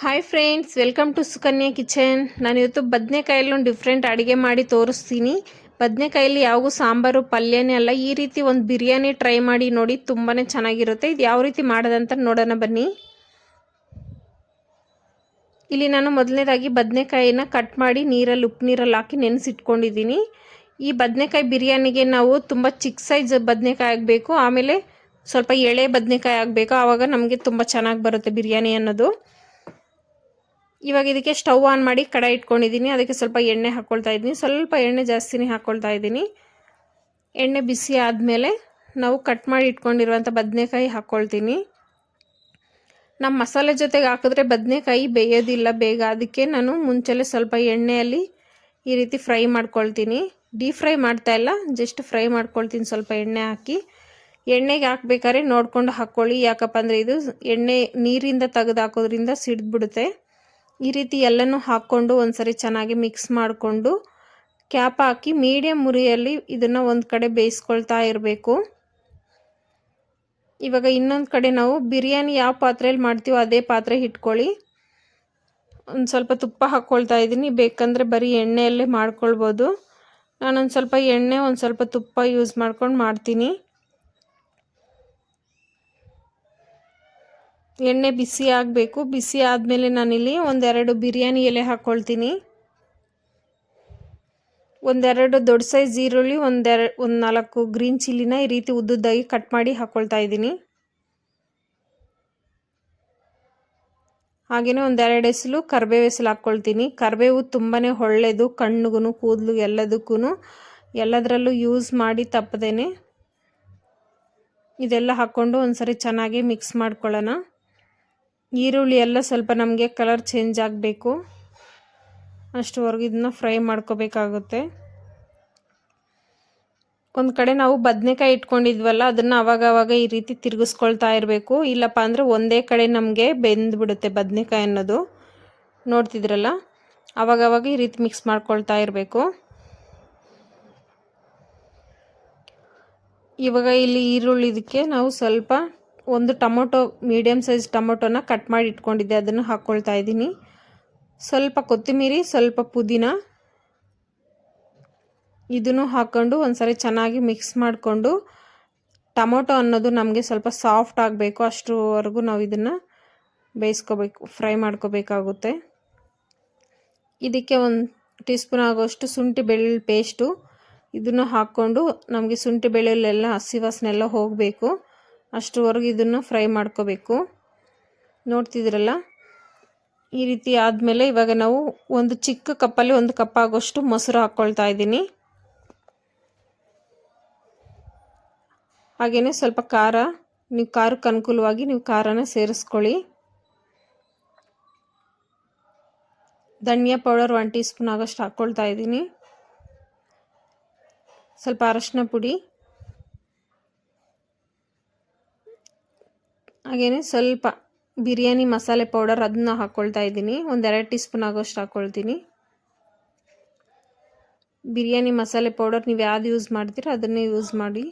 Hi friends welcome to Sukanya kitchen ನಾನು ಇವತ್ತು ಬದನೆಕಾಯಲ್ಲಿ ಡಿಫ್ರೆಂಟ್ ಅಡುಗೆ ಮಾಡಿ ತೋರಿಸ್ತೀನಿ. ಬದನೆಕಾಯಲ್ಲಿ ಯಾವಾಗೂ ಸಾಂಬಾರು, ಪಲ್ಯನೇ ಅಲ್ಲ, ಈ ರೀತಿ ಒಂದು ಬಿರಿಯಾನಿ ಟ್ರೈ ಮಾಡಿ ನೋಡಿ ತುಂಬಾ ಚೆನ್ನಾಗಿರುತ್ತೆ. ಇದು ಯಾವ ರೀತಿ ಮಾಡೋದಂತ ನೋಡೋಣ ಬನ್ನಿ. ಇಲ್ಲಿ ನಾನು ಮೊದಲನೇದಾಗಿ ಬದನೆಕಾಯಿನ ಕಟ್ ಮಾಡಿ ನೀರಲ್ಲಿ ಉಪ್ಪು ನೀರಲ್ಲಿ ಹಾಕಿ ನೆನೆಸಿಟ್ಕೊಂಡಿದ್ದೀನಿ. ಈ ಬದನೆಕಾಯಿ ಬಿರಿಯಾನಿಗೆ ನಾವು ತುಂಬ ಚಿಕ್ಕ ಸೈಜ್ ಬದನೆಕಾಯಿ ಆಗಬೇಕು. ಆಮೇಲೆ ಸ್ವಲ್ಪ ಎಳೆ ಬದನೆಕಾಯಿ ಆಗಬೇಕು. ಆವಾಗ ನಮಗೆ ತುಂಬ ಚೆನ್ನಾಗಿ ಬರುತ್ತೆ ಬಿರಿಯಾನಿ ಅನ್ನೋದು. ಇವಾಗ ಇದಕ್ಕೆ ಸ್ಟವ್ ಆನ್ ಮಾಡಿ ಕಡಾಯಿ ಇಟ್ಕೊಂಡಿದ್ದೀನಿ. ಅದಕ್ಕೆ ಸ್ವಲ್ಪ ಎಣ್ಣೆ ಹಾಕ್ಕೊಳ್ತಾ ಇದ್ದೀನಿ. ಸ್ವಲ್ಪ ಎಣ್ಣೆ ಜಾಸ್ತಿನೇ ಹಾಕ್ಕೊಳ್ತಾ ಇದ್ದೀನಿ. ಎಣ್ಣೆ ಬಿಸಿ ಆದಮೇಲೆ ನಾವು ಕಟ್ ಮಾಡಿ ಇಟ್ಕೊಂಡಿರುವಂಥ ಬದನೆಕಾಯಿ ಹಾಕ್ಕೊಳ್ತೀನಿ ನಮ್ಮ ಮಸಾಲೆ ಜೊತೆಗೆ ಹಾಕಿದ್ರೆ ಬದನೆಕಾಯಿ ಬೇಯೋದಿಲ್ಲ ಬೇಗ. ಅದಕ್ಕೆ ನಾನು ಮುಂಚೆಲೆ ಸ್ವಲ್ಪ ಎಣ್ಣೆಯಲ್ಲಿ ಈ ರೀತಿ ಫ್ರೈ ಮಾಡ್ಕೊಳ್ತೀನಿ. ಡೀಪ್ ಫ್ರೈ ಮಾಡ್ತಾ ಇಲ್ಲ. ಜಸ್ಟ್ ಫ್ರೈ ಮಾಡ್ಕೊಳ್ತೀನಿ ಸ್ವಲ್ಪ ಎಣ್ಣೆ ಹಾಕಿ. ಎಣ್ಣೆಗೆ ಹಾಕ್ಬೇಕಾದ್ರೆ ನೋಡ್ಕೊಂಡು ಹಾಕ್ಕೊಳ್ಳಿ ಯಾಕಪ್ಪ ಅಂದರೆ ಇದು ಎಣ್ಣೆ ನೀರಿಂದ ತೆಗೆದು ಹಾಕೋದ್ರಿಂದ ಸಿಡ್ದುಬಿಡುತ್ತೆ. ಈ ರೀತಿ ಎಲ್ಲನೂ ಹಾಕ್ಕೊಂಡು ಒಂದ್ಸರಿ ಚೆನ್ನಾಗಿ ಮಿಕ್ಸ್ ಮಾಡಿಕೊಂಡು ಕ್ಯಾಪ್ ಹಾಕಿ ಮೀಡಿಯಮ್ ಮುರಿಯಲ್ಲಿ ಇದನ್ನು ಒಂದು ಕಡೆ ಬೇಯಿಸ್ಕೊಳ್ತಾ ಇರಬೇಕು. ಇವಾಗ ಇನ್ನೊಂದು ಕಡೆ ನಾವು ಬಿರಿಯಾನಿ ಯಾವ ಪಾತ್ರೆಯಲ್ಲಿ ಮಾಡ್ತೀವೋ ಅದೇ ಪಾತ್ರೆ ಇಟ್ಕೊಳ್ಳಿ. ಒಂದು ಸ್ವಲ್ಪ ತುಪ್ಪ ಹಾಕ್ಕೊಳ್ತಾ ಇದ್ದೀನಿ ಬೇಕಂದರೆ ಬರೀ ಎಣ್ಣೆಯಲ್ಲೇ ಮಾಡ್ಕೊಳ್ಬೋದು. ನಾನೊಂದು ಸ್ವಲ್ಪ ಎಣ್ಣೆ ಒಂದು ಸ್ವಲ್ಪ ತುಪ್ಪ ಯೂಸ್ ಮಾಡ್ಕೊಂಡು ಮಾಡ್ತೀನಿ. ಎಣ್ಣೆ ಬಿಸಿ ಆಗಬೇಕು. ಬಿಸಿ ಆದಮೇಲೆ ನಾನಿಲ್ಲಿ ಒಂದೆರಡು ಬಿರಿಯಾನಿ ಎಲೆ ಹಾಕ್ಕೊಳ್ತೀನಿ ಒಂದೆರಡು ದೊಡ್ಡ ಸೈಜ್ ಈರುಳ್ಳಿ ಒಂದೆರಡು ಒಂದು ನಾಲ್ಕು ಗ್ರೀನ್ ಚಿಲ್ಲಿನ ಈ ರೀತಿ ಉದ್ದುದ್ದಾಗಿ ಕಟ್ ಮಾಡಿ ಹಾಕ್ಕೊಳ್ತಾ ಇದ್ದೀನಿ. ಹಾಗೆಯೇ ಒಂದೆರಡು ಎಸಲು ಕರ್ಬೇವು ಎಸಲು ಹಾಕ್ಕೊಳ್ತೀನಿ ಕರ್ಬೇವು ತುಂಬಾ ಒಳ್ಳೆಯದು ಕಣ್ಣುಗೂ ಕೂದಲು ಎಲ್ಲದಕ್ಕೂ ಎಲ್ಲದರಲ್ಲೂ ಯೂಸ್ ಮಾಡಿ ತಪ್ಪದೇನೆ. ಇದೆಲ್ಲ ಹಾಕ್ಕೊಂಡು ಒಂದ್ಸರಿ ಚೆನ್ನಾಗಿ ಮಿಕ್ಸ್ ಮಾಡ್ಕೊಳ್ಳೋಣ. ಈರುಳ್ಳಿ ಎಲ್ಲ ಸ್ವಲ್ಪ ನಮಗೆ ಕಲರ್ ಚೇಂಜ್ ಆಗಬೇಕು. ಅಷ್ಟುವರೆಗೂ ಇದನ್ನ ಫ್ರೈ ಮಾಡ್ಕೋಬೇಕಾಗುತ್ತೆ. ಒಂದು ಕಡೆ ನಾವು ಬದನೆಕಾಯಿ ಇಟ್ಕೊಂಡಿದ್ವಲ್ಲ, ಅದನ್ನು ಅವಾಗ ಅವಾಗ ಈ ರೀತಿ ತಿರುಗಿಸ್ಕೊಳ್ತಾ ಇರಬೇಕು. ಇಲ್ಲಪ್ಪ ಅಂದರೆ ಒಂದೇ ಕಡೆ ನಮಗೆ ಬೆಂದ್ಬಿಡುತ್ತೆ ಬದನೆಕಾಯಿ ಅನ್ನೋದು. ನೋಡ್ತಿದ್ರಲ್ಲ? ಅವಾಗವಾಗ ಈ ರೀತಿ ಮಿಕ್ಸ್ ಮಾಡ್ಕೊಳ್ತಾ ಇರಬೇಕು. ಇವಾಗ ಇಲ್ಲಿ ಈರುಳ್ಳಿ ಇದಕ್ಕೆ ನಾವು ಸ್ವಲ್ಪ ಒಂದು ಟೊಮೊಟೊ ಮೀಡಿಯಮ್ ಸೈಜ್ ಟೊಮೊಟೊನ ಕಟ್ ಮಾಡಿ ಇಟ್ಕೊಂಡಿದ್ದೆ. ಅದನ್ನು ಹಾಕ್ಕೊಳ್ತಾ ಇದ್ದೀನಿ. ಸ್ವಲ್ಪ ಕೊತ್ತಂಬರಿ ಸ್ವಲ್ಪ ಪುದೀನ ಇದನ್ನು ಹಾಕ್ಕೊಂಡು ಒಂದ್ಸರಿ ಚೆನ್ನಾಗಿ ಮಿಕ್ಸ್ ಮಾಡಿಕೊಂಡು ಟೊಮೊಟೊ ಅನ್ನೋದು ನಮಗೆ ಸ್ವಲ್ಪ ಸಾಫ್ಟ್ ಆಗಬೇಕು. ಅಷ್ಟರವರೆಗೂ ನಾವು ಇದನ್ನು ಬೇಯಿಸ್ಕೋಬೇಕು ಫ್ರೈ ಮಾಡ್ಕೋಬೇಕಾಗುತ್ತೆ. ಇದಕ್ಕೆ ಒಂದು ಟೀ ಸ್ಪೂನ್ ಆಗೋಷ್ಟು ಶುಂಠಿ ಬೆಳ್ಳುಳ್ಳಿ ಪೇಸ್ಟು ಇದನ್ನು ಹಾಕ್ಕೊಂಡು ನಮಗೆ ಶುಂಠಿ ಬೆಳ್ಳುಳ್ಳೆಲ್ಲ ಹಸಿ ವಾಸನೆಲ್ಲ ಹೋಗಬೇಕು. ಅಷ್ಟರವರೆಗೂ ಇದನ್ನು ಫ್ರೈ ಮಾಡ್ಕೋಬೇಕು. ನೋಡ್ತಿದ್ರಲ್ಲ ಈ ರೀತಿ ಆದಮೇಲೆ ಇವಾಗ ನಾವು ಒಂದು ಚಿಕ್ಕ ಕಪ್ಪಲ್ಲಿ ಒಂದು ಕಪ್ ಆಗೋಷ್ಟು ಮೊಸರು ಹಾಕ್ಕೊಳ್ತಾ ಇದ್ದೀನಿ. ಹಾಗೆಯೇ ಸ್ವಲ್ಪ ಖಾರ, ನೀವು ಖಾರಕ್ಕೆ ಅನುಕೂಲವಾಗಿ ನೀವು ಖಾರನ ಸೇರಿಸ್ಕೊಳ್ಳಿ. ಧನಿಯಾ ಪೌಡರ್ ಒನ್ ಟೀ ಸ್ಪೂನ್ ಆಗೋಷ್ಟು ಹಾಕ್ಕೊಳ್ತಾ ಇದ್ದೀನಿ. ಸ್ವಲ್ಪ ಅರಶಿನ ಪುಡಿ. ಹಾಗೆಯೇ ಸ್ವಲ್ಪ ಬಿರಿಯಾನಿ ಮಸಾಲೆ ಪೌಡರ್ ಅದನ್ನ ಹಾಕ್ಕೊಳ್ತಾ ಇದ್ದೀನಿ. ಒಂದೆರಡು ಟೀ ಸ್ಪೂನ್ ಆಗೋಷ್ಟು ಹಾಕ್ಕೊಳ್ತೀನಿ ಬಿರಿಯಾನಿ ಮಸಾಲೆ ಪೌಡರ್ ನೀವು ಯಾವ್ದು ಯೂಸ್ ಮಾಡ್ತೀರೋ ಅದನ್ನೇ ಯೂಸ್ ಮಾಡಿ.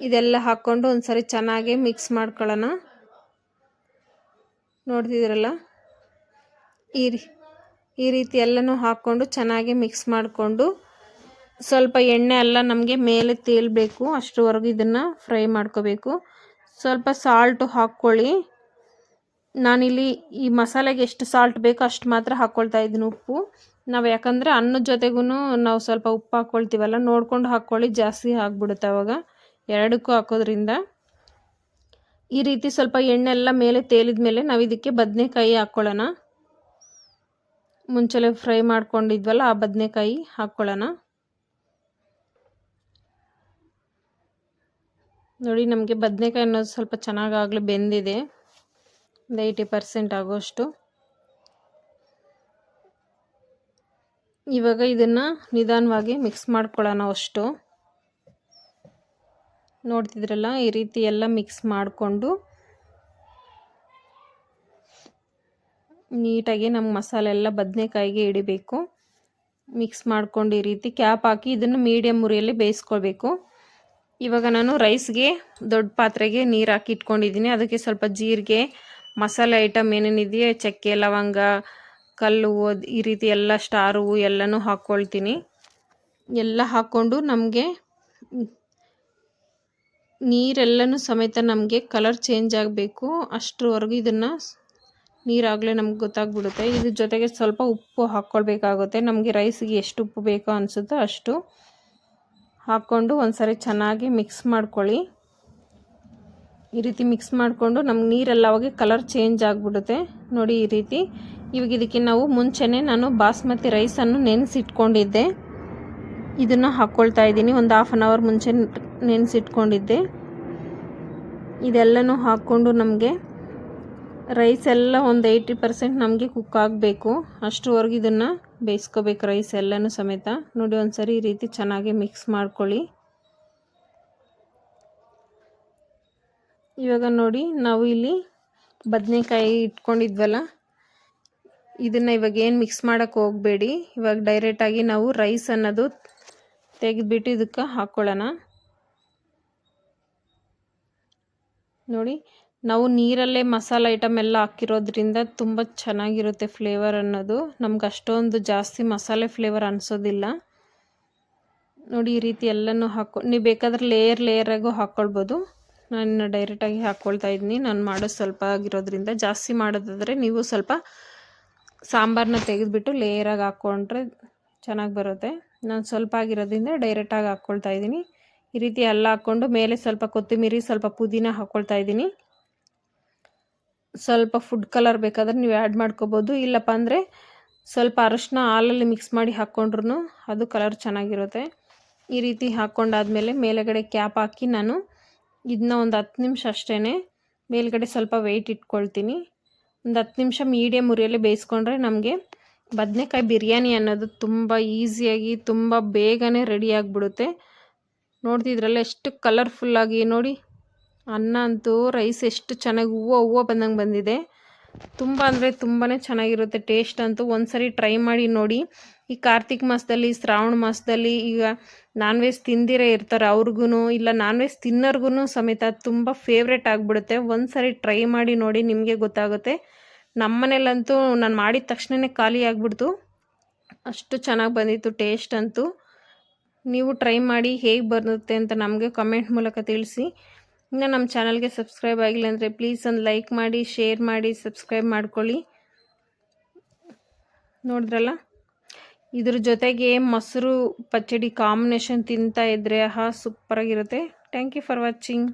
ಇದೆಲ್ಲ ಹಾಕ್ಕೊಂಡು ಒಂದು ಸರಿ ಚೆನ್ನಾಗಿ ಮಿಕ್ಸ್ ಮಾಡ್ಕೊಳ್ಳೋಣ. ನೋಡ್ತಿದ್ದೀರಲ್ಲ? ಈ ಈ ರೀತಿ ಎಲ್ಲನೂ ಹಾಕ್ಕೊಂಡು ಚೆನ್ನಾಗಿ ಮಿಕ್ಸ್ ಮಾಡಿಕೊಂಡು ಸ್ವಲ್ಪ ಎಣ್ಣೆ ಎಲ್ಲ ನಮಗೆ ಮೇಲೆ ತೇಲಬೇಕು. ಅಷ್ಟರವರೆಗೂ ಇದನ್ನು ಫ್ರೈ ಮಾಡ್ಕೋಬೇಕು. ಸ್ವಲ್ಪ ಸಾಲ್ಟು ಹಾಕ್ಕೊಳ್ಳಿ. ನಾನಿಲ್ಲಿ ಈ ಮಸಾಲೆಗೆ ಎಷ್ಟು ಸಾಲ್ಟ್ ಬೇಕೋ ಅಷ್ಟು ಮಾತ್ರ ಹಾಕ್ಕೊಳ್ತಾ ಇದ್ದೀನಿ ಉಪ್ಪು. ನಾವು ಯಾಕಂದರೆ ಅನ್ನದ ಜೊತೆಗೂ ನಾವು ಸ್ವಲ್ಪ ಉಪ್ಪು ಹಾಕ್ಕೊಳ್ತೀವಲ್ಲ, ನೋಡ್ಕೊಂಡು ಹಾಕ್ಕೊಳ್ಳಿ, ಜಾಸ್ತಿ ಆಗಿಬಿಡುತ್ತೆ ಅವಾಗ. ಎರಡಕ್ಕೂ ಹಾಕೋದ್ರಿಂದ. ಈ ರೀತಿ ಸ್ವಲ್ಪ ಎಣ್ಣೆ ಎಲ್ಲ ಮೇಲೆ ತೇಲಿದ ಮೇಲೆ ನಾವು ಇದಕ್ಕೆ ಬದನೆಕಾಯಿ ಹಾಕ್ಕೊಳ್ಳೋಣ. ಮುಂಚೆಲೆ ಫ್ರೈ ಮಾಡ್ಕೊಂಡಿದ್ವಲ್ಲ, ಆ ಬದನೆಕಾಯಿ ಹಾಕ್ಕೊಳ್ಳೋಣ. ನೋಡಿ, ನಮಗೆ ಬದನೆಕಾಯಿ ಅನ್ನೋದು ಸ್ವಲ್ಪ ಚೆನ್ನಾಗಾಗಲಿ ಬೆಂದಿದೆ. ಒಂದು ಏಯ್ಟಿ ಪರ್ಸೆಂಟ್ ಆಗೋಷ್ಟು. ಇವಾಗ ಇದನ್ನು ನಿಧಾನವಾಗಿ ಮಿಕ್ಸ್ ಮಾಡ್ಕೊಳ್ಳೋಣ ಅಷ್ಟು. ನೋಡ್ತಿದ್ರಲ್ಲ, ಈ ರೀತಿ ಎಲ್ಲ ಮಿಕ್ಸ್ ಮಾಡಿಕೊಂಡು ನೀಟಾಗಿ ನಮ್ಮ ಮಸಾಲೆ ಎಲ್ಲ ಬದನೆಕಾಯಿಗೆ ಹಿಡಿಬೇಕು ಮಿಕ್ಸ್ ಮಾಡ್ಕೊಂಡು ಈ ರೀತಿ ಕ್ಯಾಪ್ ಹಾಕಿ ಇದನ್ನು ಮೀಡಿಯಮ್ ಉರಿಯಲ್ಲಿ ಬೇಯಿಸ್ಕೊಳ್ಬೇಕು. ಇವಾಗ ನಾನು ರೈಸ್ಗೆ ದೊಡ್ಡ ಪಾತ್ರೆಗೆ ನೀರು ಹಾಕಿ ಇಟ್ಕೊಂಡಿದ್ದೀನಿ. ಅದಕ್ಕೆ ಸ್ವಲ್ಪ ಜೀರಿಗೆ, ಮಸಾಲೆ ಐಟಮ್ ಏನೇನಿದೆಯೋ ಚಕ್ಕೆ, ಲವಂಗ, ಕಲ್ಲು ಈ ರೀತಿ ಎಲ್ಲ ಸ್ಟಾರ್ ಹೂವು ಎಲ್ಲನೂ ಹಾಕ್ಕೊಳ್ತೀನಿ ಎಲ್ಲ ಹಾಕ್ಕೊಂಡು ನಮಗೆ ನೀರೆಲ್ಲನೂ ಸಮೇತ ನಮಗೆ ಕಲರ್ ಚೇಂಜ್ ಆಗಬೇಕು. ಅಷ್ಟರವರೆಗೂ ಇದನ್ನು ನೀರಾಗಲೇ ನಮ್ಗೆ ಗೊತ್ತಾಗ್ಬಿಡುತ್ತೆ. ಇದ್ರ ಜೊತೆಗೆ ಸ್ವಲ್ಪ ಉಪ್ಪು ಹಾಕ್ಕೊಳ್ಬೇಕಾಗುತ್ತೆ ನಮಗೆ ರೈಸಿಗೆ ಎಷ್ಟು ಉಪ್ಪು ಬೇಕೋ ಅನಿಸುತ್ತೋ ಅಷ್ಟು. ಹಾಕ್ಕೊಂಡು ಒಂದ್ಸರಿ ಚೆನ್ನಾಗಿ ಮಿಕ್ಸ್ ಮಾಡ್ಕೊಳ್ಳಿ. ಈ ರೀತಿ ಮಿಕ್ಸ್ ಮಾಡಿಕೊಂಡು ನಮ್ಗೆ ನೀರೆಲ್ಲ ಹೋಗಿ ಕಲರ್ ಚೇಂಜ್ ಆಗಿಬಿಡುತ್ತೆ. ನೋಡಿ ಈ ರೀತಿ. ಇವಾಗ ಇದಕ್ಕೆ ನಾವು ಮುಂಚೆನೇ ನಾನು ಬಾಸ್ಮತಿ ರೈಸನ್ನು ನೆನೆಸಿಟ್ಕೊಂಡಿದ್ದೆ. ಇದನ್ನು ಹಾಕ್ಕೊಳ್ತಾ ಇದ್ದೀನಿ. ಒಂದು ಹಾಫ್ ಆನ್ ಅವರ್ ಮುಂಚೆ ನೆನೆಸಿಟ್ಕೊಂಡಿದ್ದೆ. ಇದೆಲ್ಲನೂ ಹಾಕ್ಕೊಂಡು ನಮಗೆ ರೈಸ್ ಎಲ್ಲ ಒಂದು ಏಯ್ಟಿ ಪರ್ಸೆಂಟ್ ನಮಗೆ ಕುಕ್ ಆಗಬೇಕು. ಅಷ್ಟುವರೆಗೂ ಇದನ್ನು ಬೇಯಿಸ್ಕೋಬೇಕು ರೈಸ್ ಎಲ್ಲನೂ ಸಮೇತ. ನೋಡಿ ಒಂದು ಸರಿ ಈ ರೀತಿ ಚೆನ್ನಾಗಿ ಮಿಕ್ಸ್ ಮಾಡ್ಕೊಳ್ಳಿ. ಇವಾಗ ನೋಡಿ ನಾವು ಇಲ್ಲಿ ಬದನೆಕಾಯಿ ಇಟ್ಕೊಂಡಿದ್ವಲ್ಲ, ಇದನ್ನು ಇವಾಗ ಏನು ಮಿಕ್ಸ್ ಮಾಡೋಕ್ಕೆ ಹೋಗಬೇಡಿ. ಇವಾಗ ಡೈರೆಕ್ಟಾಗಿ ನಾವು ರೈಸ್ ಅನ್ನೋದು ತೆಗೆದುಬಿಟ್ಟು ಇದಕ್ಕೆ ಹಾಕ್ಕೊಳ್ಳೋಣ ನೋಡಿ ನಾವು ನೀರಲ್ಲೇ ಮಸಾಲೆ ಐಟಮ್ ಎಲ್ಲ ಹಾಕಿರೋದ್ರಿಂದ ತುಂಬ ಚೆನ್ನಾಗಿರುತ್ತೆ ಫ್ಲೇವರ್ ಅನ್ನೋದು. ನಮ್ಗೆ ಅಷ್ಟೊಂದು ಜಾಸ್ತಿ ಮಸಾಲೆ ಫ್ಲೇವರ್ ಅನಿಸೋದಿಲ್ಲ. ನೋಡಿ ಈ ರೀತಿ ಎಲ್ಲನೂ ಹಾಕೊ, ನೀವು ಬೇಕಾದ್ರೆ ಲೇಯರ್ ಲೇಯರಾಗೂ ಹಾಕ್ಕೊಳ್ಬೋದು ನಾನು ಡೈರೆಕ್ಟಾಗಿ ಹಾಕ್ಕೊಳ್ತಾ ಇದ್ದೀನಿ ನಾನು ಮಾಡೋದು ಸ್ವಲ್ಪ ಆಗಿರೋದ್ರಿಂದ ಜಾಸ್ತಿ ಮಾಡೋದಾದರೆ ನೀವು ಸ್ವಲ್ಪ ಸಾಂಬಾರನ್ನ ತೆಗೆದುಬಿಟ್ಟು ಲೇಯರಾಗಿ ಹಾಕ್ಕೊಂಡ್ರೆ ಚೆನ್ನಾಗಿ ಬರುತ್ತೆ. ನಾನು ಸ್ವಲ್ಪ ಆಗಿರೋದ್ರಿಂದ ಡೈರೆಕ್ಟಾಗಿ ಹಾಕ್ಕೊಳ್ತಾ ಇದ್ದೀನಿ. ಈ ರೀತಿ ಎಲ್ಲ ಹಾಕ್ಕೊಂಡು ಮೇಲೆ ಸ್ವಲ್ಪ ಕೊತ್ತಂಬರಿ ಸ್ವಲ್ಪ ಪುದೀನ ಹಾಕ್ಕೊಳ್ತಾ ಇದ್ದೀನಿ. ಸ್ವಲ್ಪ ಫುಡ್ ಕಲರ್ ಬೇಕಾದ್ರೆ ನೀವು ಆ್ಯಡ್ ಮಾಡ್ಕೋಬೋದು. ಇಲ್ಲಪ್ಪ ಅಂದರೆ ಸ್ವಲ್ಪ ಅರಶಿನ ಹಾಲಲ್ಲಿ ಮಿಕ್ಸ್ ಮಾಡಿ ಹಾಕ್ಕೊಂಡ್ರು ಅದು ಕಲರ್ ಚೆನ್ನಾಗಿರುತ್ತೆ. ಈ ರೀತಿ ಹಾಕ್ಕೊಂಡಾದಮೇಲೆ ಮೇಲುಗಡೆ ಕ್ಯಾಪ್ ಹಾಕಿ ನಾನು ಇದನ್ನ ಒಂದು ಹತ್ತು ನಿಮಿಷ ಅಷ್ಟೇ ಮೇಲುಗಡೆ ಸ್ವಲ್ಪ ವೆಯ್ಟ್ ಇಟ್ಕೊಳ್ತೀನಿ. ಒಂದು ಹತ್ತು ನಿಮಿಷ ಮೀಡಿಯಮ್ ಉರಿಯಲ್ಲಿ ಬೇಯಿಸ್ಕೊಂಡ್ರೆ ನಮಗೆ ಬದನೆಕಾಯಿ ಬಿರಿಯಾನಿ ಅನ್ನೋದು ತುಂಬ ಈಸಿಯಾಗಿ ತುಂಬ ಬೇಗನೆ ರೆಡಿ ಆಗಿಬಿಡುತ್ತೆ. ನೋಡ್ತಿದ್ರಲ್ಲ ಎಷ್ಟು ಕಲರ್ಫುಲ್ಲಾಗಿ ನೋಡಿ. ಅನ್ನ ಅಂತೂ ರೈಸ್ ಎಷ್ಟು ಚೆನ್ನಾಗಿ ಹೂವು ಹೂವು ಬಂದಂಗೆ ಬಂದಿದೆ. ತುಂಬ ಅಂದರೆ ತುಂಬಾ ಚೆನ್ನಾಗಿರುತ್ತೆ. ಟೇಸ್ಟ್ ಅಂತೂ ಒಂದು ಸರಿ ಟ್ರೈ ಮಾಡಿ ನೋಡಿ. ಈ ಕಾರ್ತಿಕ್ ಮಾಸದಲ್ಲಿ, ಶ್ರಾವಣ ಮಾಸದಲ್ಲಿ ಈಗ ನಾನ್ ವೆಜ್ ತಿಂದಿರೇ ಇರ್ತಾರೆ ಅವ್ರಿಗೂ ಇಲ್ಲ ನಾನ್ ವೆಜ್ ತಿನ್ನೋರ್ಗು ಸಮೇತ ತುಂಬ ಫೇವ್ರೇಟ್ ಆಗಿಬಿಡುತ್ತೆ. ಒಂದು ಸರಿ ಟ್ರೈ ಮಾಡಿ ನೋಡಿ ನಿಮಗೆ ಗೊತ್ತಾಗುತ್ತೆ. ನಮ್ಮ ಮನೇಲಂತೂ ನಾನು ಮಾಡಿದ ತಕ್ಷಣವೇ ಖಾಲಿ ಆಗಿಬಿಡ್ತು. ಅಷ್ಟು ಚೆನ್ನಾಗಿ ಬಂದಿತ್ತು ಟೇಸ್ಟ್ ಅಂತೂ. ನೀವು ಟ್ರೈ ಮಾಡಿ ಹೇಗೆ ಬರುತ್ತೆ ಅಂತ ನಮಗೆ ಕಮೆಂಟ್ ಮೂಲಕ ತಿಳಿಸಿ. ಇನ್ನು ನಮ್ಮ ಚಾನಲ್ಗೆ ಸಬ್ಸ್ಕ್ರೈಬ್ ಆಗಿಲ್ಲ ಅಂದರೆ ಪ್ಲೀಸ್ ಒಂದು ಲೈಕ್ ಮಾಡಿ ಶೇರ್ ಮಾಡಿ ಸಬ್ಸ್ಕ್ರೈಬ್ ಮಾಡ್ಕೊಳ್ಳಿ. ನೋಡಿದ್ರಲ್ಲ? ಇದ್ರ ಜೊತೆಗೆ ಮೊಸರು ಪಚ್ಚಡಿ ಕಾಂಬಿನೇಷನ್ ತಿಂತಾ ಇದ್ದರೆ ಆಹಾ ಸೂಪರಾಗಿರುತ್ತೆ ಥ್ಯಾಂಕ್ ಯು ಫಾರ್ ವಾಚಿಂಗ್